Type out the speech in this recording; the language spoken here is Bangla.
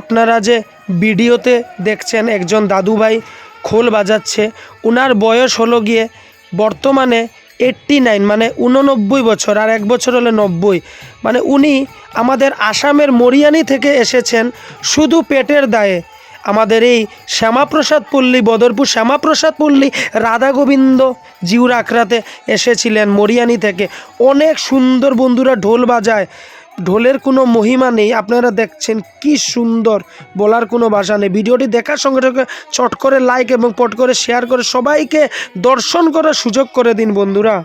আপনারা যে ভিডিওতে দেখছেন একজন দাদুভাই খোল বাজাচ্ছে ওনার বয়স হলো গিয়ে বর্তমানে এইট্টি নাইন মানে উননব্বই বছর, আর এক বছর হলে নব্বই। মানে উনি আমাদের আসামের মরিয়ানি থেকে এসেছেন শুধু পেটের দায়ে। আমাদের এই শ্যামাপ্রসাদ পল্লী, বদরপুর শ্যামাপ্রসাদ পল্লী, রাধা গোবিন্দ জিউর আখড়াতে এসেছিলেন মরিয়ানি থেকে। অনেক সুন্দর বন্ধুরা ঢোল বাজায়। ঢোলের কোনো মহিমা নেই। আপনারা দেখছেন কি সুন্দর বলার কোনো ভাষা নেই। ভিডিওটি দেখার সঙ্গে সঙ্গে চট করে লাইক এবং পট করে শেয়ার করে সবাইকে দর্শন করার সুযোগ করে দিন বন্ধুরা।